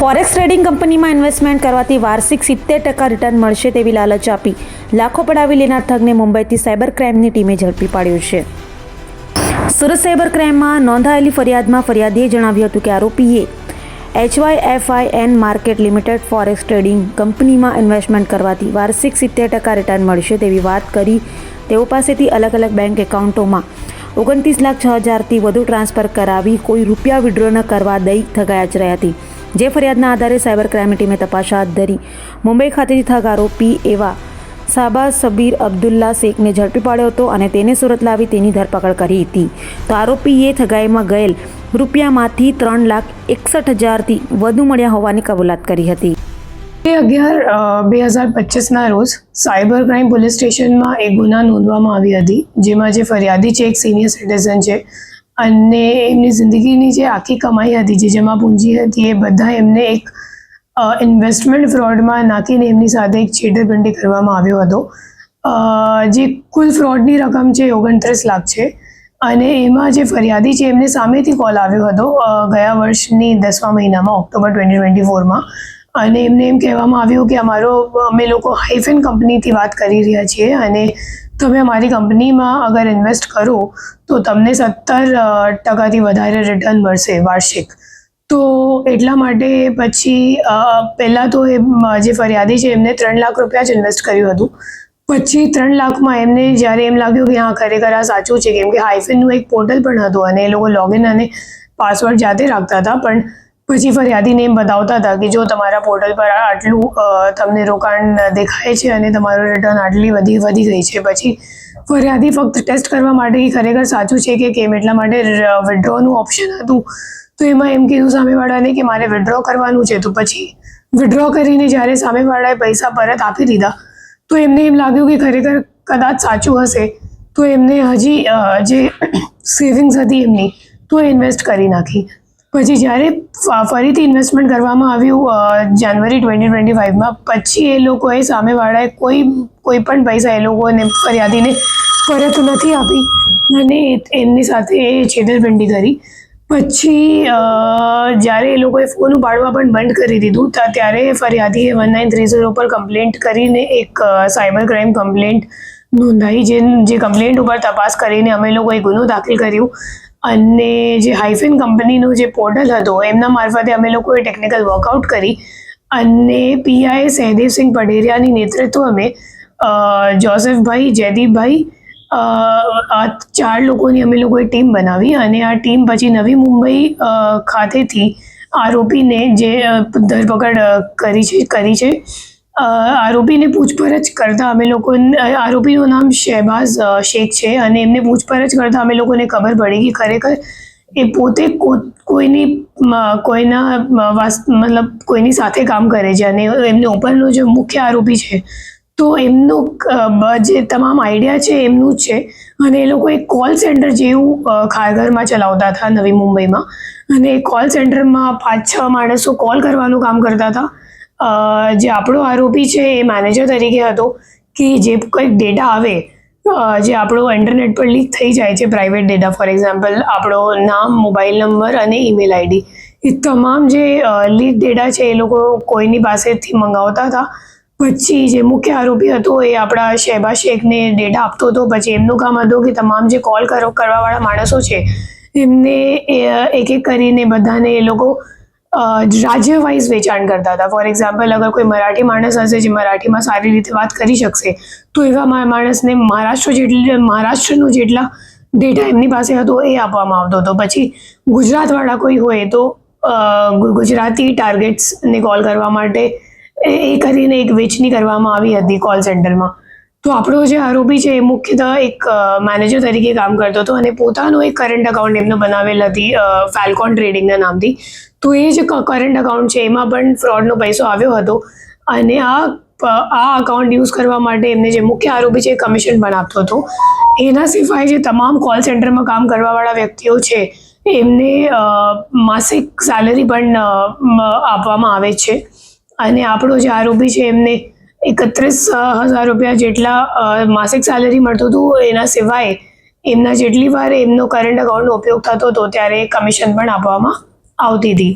Forex trading કંપનીમાં investment કરવાથી વાર્ષિક સિત્તેર ટકા રિટર્ન મળશે તેવી લાલચ આપી. લાખો પડાવી લેનાર ઠગને મુંબઈથી સાયબર ક્રાઇમની ટીમે ઝડપી પાડ્યો છે. સુરત સાયબર ક્રાઇમમાં નોંધાયેલી ફરિયાદમાં ફરિયાદીએ જણાવ્યું હતું કે આરોપીએ HYFIN market limited forex trading કંપનીમાં ઇન્વેસ્ટમેન્ટ કરવાથી વાર્ષિક સિત્તેર ટકા રિટર્ન મળશે તેવી વાત કરી તેઓ પાસેથી અલગ અલગ બેંક એકાઉન્ટોમાં ઓગણત્રીસ લાખ છ હજારથી વધુ ટ્રાન્સફર કરાવી કોઈ રૂપિયા વિડ્રો ન કરવા દઈ ઠગાયા જ રહ્યા હતી. જે ફરિયાદના આધારે સાયબર ક્રાઇમ ટીમે તપાસ હાથ ધરી. મુંબઈ ખાતેથી થક આરોપી એવા સાબા સબીર અબ્દુલ્લા શેખને ઝડપી પાડ્યો હતો અને તેને સુરત લાવી તેની ધરપકડ કરી હતી. તો આરોપીએ ઠગાઈમાં ગયેલ રૂપિયામાંથી ત્રણ લાખ એકસઠ હજારથી વધુ મળ્યા હોવાની કબૂલાત કરી હતી. બે અગિયાર બે હજાર પચીસના રોજ સાયબર ક્રાઇમ પોલીસ સ્ટેશનમાં એક ગુના નોંધવામાં આવી હતી, જેમાં જે ફરિયાદી છે, એક સિનિયર સિટીઝન છે અને એમની જિંદગીની જે આખી કમાઈ હતી, જે જમા પૂંજી હતી, એ બધા એમને એક ઇન્વેસ્ટમેન્ટ ફ્રોડમાં નાખીને એમની સાથે એક છેતરપિંડી કરવામાં આવ્યો હતો. જે કુલ ફ્રોડની રકમ છે ઓગણત્રીસ લાખ છે. અને એમાં જે ફરિયાદી છે, એમને સામેથી કોલ આવ્યો હતો ગયા વર્ષની દસમા મહિનામાં, ઓક્ટોબર ટ્વેન્ટી ટ્વેન્ટી ફોરમાં અને એમને એમ કહેવામાં આવ્યું કે અમારો, અમે લોકો હાઇફેન કંપનીથી વાત કરી રહ્યા છીએ અને તમે અમારી કંપનીમાં અગર ઇન્વેસ્ટ કરો, તો તમને સત્તર ટકાથી વધારે રિટર્ન મળશે વાર્ષિક. તો એટલા માટે પછી પહેલાં તો એ જે ફરિયાદી છે, એમને ત્રણ લાખ રૂપિયા જ ઇન્વેસ્ટ કર્યું હતું. પછી ત્રણ લાખમાં એમને જ્યારે એમ લાગ્યું કે હા, ખરેખર આ સાચું છે, કેમ કે હાઇફેનનું એક પોર્ટલ પણ હતું અને એ લોકો લોગિન અને પાસવર્ડ જાતે રાખતા હતા, પણ પછી ફરિયાદીને એમ બતાવતા હતા કે જો તમારા પોર્ટલ પર આટલું તમને રોકાણ દેખાય છે અને તમારું રિટર્ન આટલી વધી વધી ગઈ છે. પછી ફરિયાદી ફક્ત ટેસ્ટ કરવા માટે કે ખરેખર સાચું છે કે કેમ? એટલા માટે વિડ્રોનું ઓપ્શન હતું. તો એમાં એમ કીધું સામેવાળાને કે મારે વિડ્રો કરવાનું છે. તો પછી વિડ્રો કરીને જ્યારે સામેવાળાએ પૈસા પરત આપી દીધા, તો એમને એમ લાગ્યું કે ખરેખર કદાચ સાચું હશે. તો એમને હજી જે સેવિંગ્સ હતી એમની, તો ઇન્વેસ્ટ કરી નાખી. પછી જ્યારે ફરીથી ઇન્વેસ્ટમેન્ટ કરવામાં આવ્યું જાન્યુઆરી ટ્વેન્ટી ટ્વેન્ટી ફાઇવમાં પછી એ લોકોએ સામેવાળાએ કોઈ કોઈ પણ પૈસા એ લોકોને ફરિયાદીને પરત નથી આપી અને એમની સાથે એ છેતરપિંડી કરી. પછી જ્યારે એ લોકોએ ફોન ઉપાડવા પણ બંધ કરી દીધું ત્યારે ફરિયાદીએ વન નાઇન થ્રી ઝીરો પર કમ્પ્લેન્ટ કરીને એક સાયબર ક્રાઇમ કમ્પ્લેન્ટ નોંધાઈ, જે જે કમ્પ્લેન્ટ ઉપર તપાસ કરીને અમે લોકોએ ગુનો દાખલ કર્યું. અને જે હાઇફિન કંપનીનો જે પોર્ટલ હતો, એમના મારફતે અમે લોકોએ ટેકનિકલ વર્કઆઉટ કરી અને પીઆઈ સહદેવસિંહ નેતૃત્વ અમે જોસેફભાઈ જયદીપભાઈ આ ચાર લોકોની અમે લોકોએ ટીમ બનાવી અને આ ટીમ પછી નવી મુંબઈ ખાતેથી આરોપીને જે ધરપકડ કરી છે કરી છે. આરોપીને પૂછપરછ કરતા અમે લોકો આરોપીનું નામ શહેબાઝ શેખ છે અને એમને પૂછપરછ કરતા અમે લોકોને ખબર પડી કે ખરેખર એ પોતે કોઈની કોઈના મતલબ કોઈની સાથે કામ કરે છે અને એમને ઉપરનો જે મુખ્ય આરોપી છે તો એમનું જે તમામ આઈડિયા છે એમનું જ છે અને એ લોકો એક કોલ સેન્ટર જેવું ખારઘરમાં ચલાવતા હતા નવી મુંબઈમાં અને એ કોલ સેન્ટરમાં પાંચ છ માણસો કોલ કરવાનું કામ કરતા હતા જે આપણો આરોપી છે એ મેનેજર તરીકે હતો, કે જે કંઈક ડેટા આવે જે આપણો ઇન્ટરનેટ પર લીક થઈ જાય છે પ્રાઇવેટ ડેટા ફોર એક્ઝામ્પલ આપણો નામ મોબાઈલ નંબર અને ઈમેલ આઈડી એ તમામ જે લીક ડેટા છે એ લોકો કોઈની પાસેથી મંગાવતા હતા. પછી જે મુખ્ય આરોપી હતો એ આપણા શહેબા શેખને ડેટા આપતો હતો. પછી એમનું કામ હતું કે તમામ જે કોલ કરો, કરવાવાળા માણસો છે, એમને એક એક કરીને બધાને એ લોકો રાજ્ય વાઇઝ વેચાણ કરતા હતા. ફોર એક્ઝામ્પલ અગર કોઈ મરાઠી માણસ હશે જે મરાઠીમાં સારી રીતે વાત કરી શકશે, તો એવા માણસને મહારાષ્ટ્ર જેટલી, મહારાષ્ટ્રનું જેટલા ડેટા એમની પાસે હતો એ આપવામાં આવતો હતો. પછી ગુજરાતવાળા કોઈ હોય તો ગુજરાતી ટાર્ગેટ્સને કોલ કરવા માટે એ કરીને એક વેચણી કરવામાં આવી હતી કોલ સેન્ટરમાં તો આપણો જે આરોપી છે એ મુખ્યતઃ એક મેનેજર તરીકે કામ કરતો હતો અને પોતાનું એક કરંટ અકાઉન્ટ એમને બનાવેલ હતી ફાલ્કોન ટ્રેડિંગના નામથી. તો એ જે કરંટ અકાઉન્ટ છે એમાં પણ ફ્રોડનો પૈસો આવ્યો હતો અને આ આ અકાઉન્ટ યુઝ કરવા માટે એમને જે મુખ્ય આરોપી છે એ કમિશન પણ આપતો હતો. એના સિવાય જે તમામ કોલ સેન્ટરમાં કામ કરવાવાળા વ્યક્તિઓ છે, એમને માસિક સેલરી પણ આપવામાં આવે છે. અને આપણો જે આરોપી છે એમને એકત્રીસ હજાર રૂપિયા જેટલા માસિક સેલરી મળતું હતું, એના સિવાય એમના જેટલી વાર એમનો કરંટ અકાઉન્ટનો ઉપયોગ થતો હતો, ત્યારે કમિશન પણ આપવામાં આવતી હતી.